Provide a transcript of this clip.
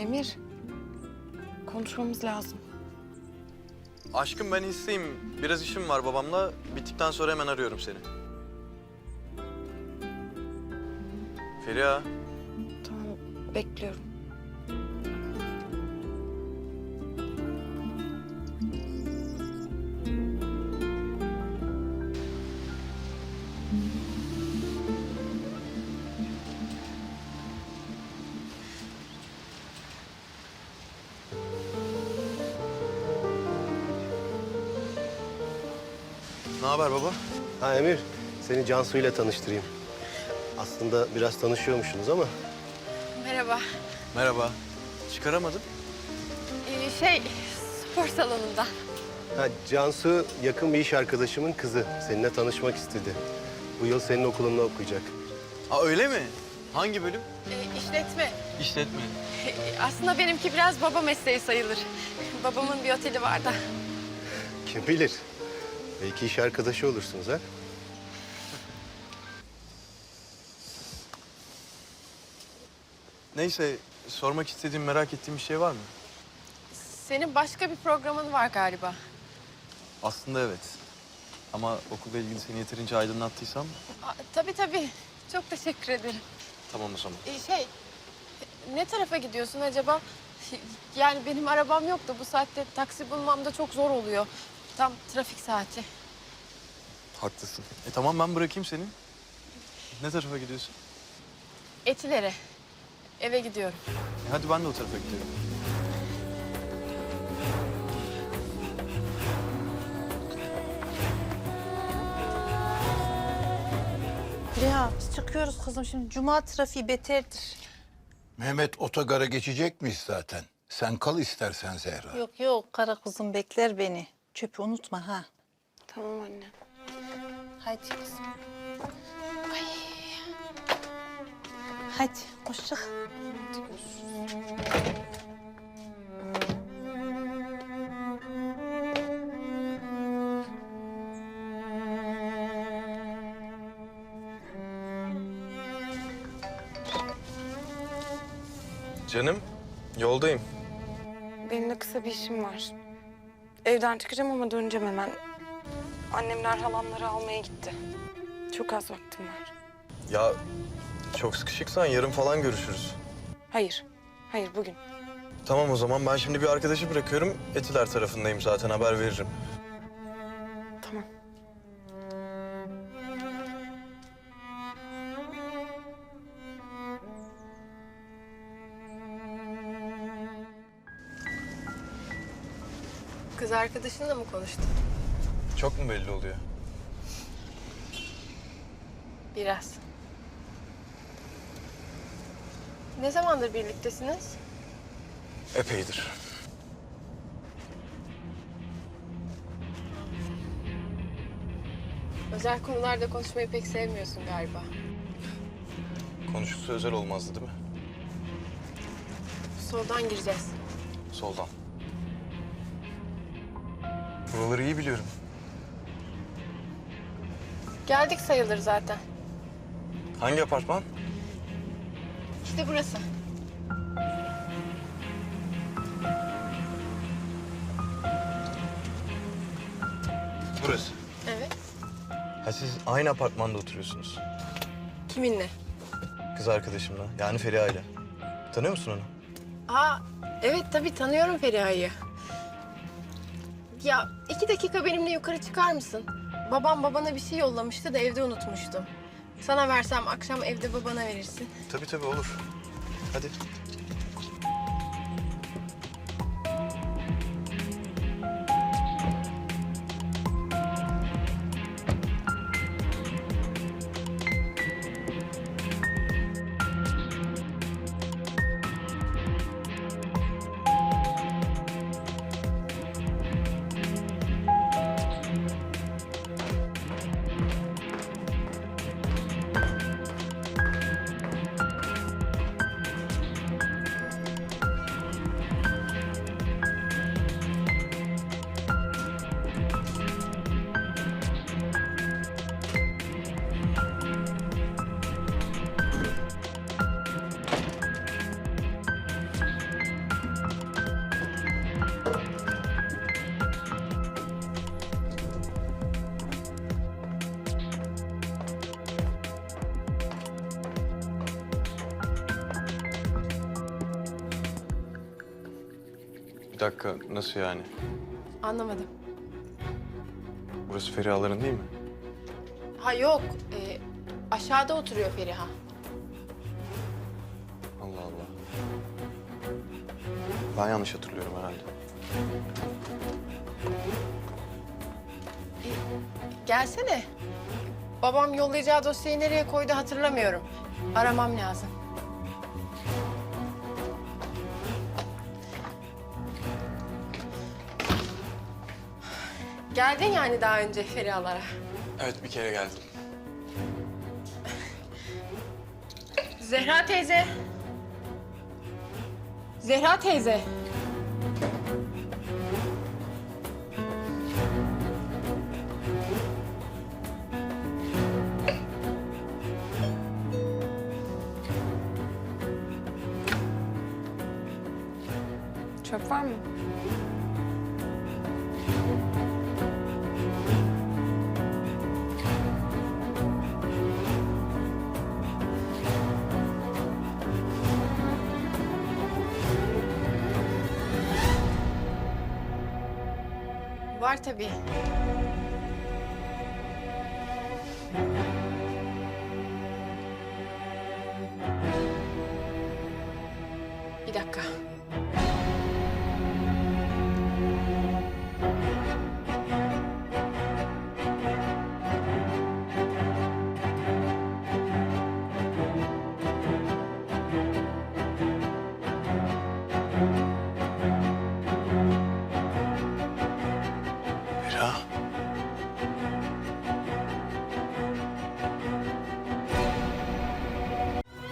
Emir, konuşmamız lazım. Aşkım ben hisseyim. Biraz işim var babamla. Bittikten sonra hemen arıyorum seni. Feriha. Tamam, bekliyorum. Ne haber baba? Ha Emir, seni Cansu ile tanıştırayım. Aslında biraz tanışıyormuşsunuz ama Merhaba. Merhaba. Çıkaramadım. Ee, şey, spor salonunda. ha, Cansu yakın bir iş arkadaşımın kızı. Seninle tanışmak istedi. Bu yıl senin okulunda okuyacak. Aa öyle mi? Hangi bölüm? Ee, işletme. İşletme. Ee, aslında benimki biraz baba mesleği sayılır. Babamın bir oteli var da. Kim bilir? Belki iş arkadaşı olursunuz ha? Neyse sormak istediğim, merak ettiğim bir şey var mı? Senin başka bir programın var galiba. Aslında evet. Ama okulla ilgili seni yeterince aydınlattıysam Aa, tabii tabii. Çok teşekkür ederim. tamam o zaman. Ee, şey, ne tarafa gidiyorsun acaba? Yani benim arabam yok da bu saatte taksi bulmam da çok zor oluyor. Tam trafik saati. Haklısın. E tamam ben bırakayım seni. Ne tarafa gidiyorsun? Etilere. Eve gidiyorum. E hadi ben de o tarafa gidiyorum. Ya biz çıkıyoruz kızım şimdi. Cuma trafiği beterdir. Mehmet otogara geçecek miyiz zaten? Sen kal istersen Zehra. Yok yok kara kızım bekler beni. Çöpü unutma ha. Tamam anne. Hadi kızım. Ay. Hadi hoşça kal. Canım, yoldayım. Benim de kısa bir işim var. Evden çıkacağım ama döneceğim hemen. Annemler halamları almaya gitti. Çok az vaktim var. Ya çok sıkışıksan yarın falan görüşürüz. Hayır, hayır bugün. Tamam o zaman ben şimdi bir arkadaşı bırakıyorum. Etiler tarafındayım zaten haber veririm. Kız arkadaşınla mı konuştun? Çok mu belli oluyor? Biraz. Ne zamandır birliktesiniz? Epeydir. Özel konularda konuşmayı pek sevmiyorsun galiba. Konuşulsa özel olmazdı değil mi? Soldan gireceğiz. Soldan. Buraları iyi biliyorum. Geldik sayılır zaten. Hangi apartman? İşte burası. Burası. Evet. Ha siz aynı apartmanda oturuyorsunuz. Kiminle? Kız arkadaşımla. Yani Feriha ile. Tanıyor musun onu? Aa, evet tabii tanıyorum Feriha'yı. Ya iki dakika benimle yukarı çıkar mısın? Babam babana bir şey yollamıştı da evde unutmuştum. Sana versem akşam evde babana verirsin. Tabii tabii olur. Hadi. Bir dakika nasıl yani? Anlamadım. Burası Feriha'ların değil mi? Ha yok. e, aşağıda oturuyor Feriha. Allah Allah. Ben yanlış hatırlıyorum herhalde. Gelsene. Babam yollayacağı dosyayı nereye koydu hatırlamıyorum. Aramam lazım. Geldin yani daha önce Ferihalara. Evet bir kere geldim. Zehra teyze. Zehra teyze. Çöp var mı? Var tabii. Bir dakika.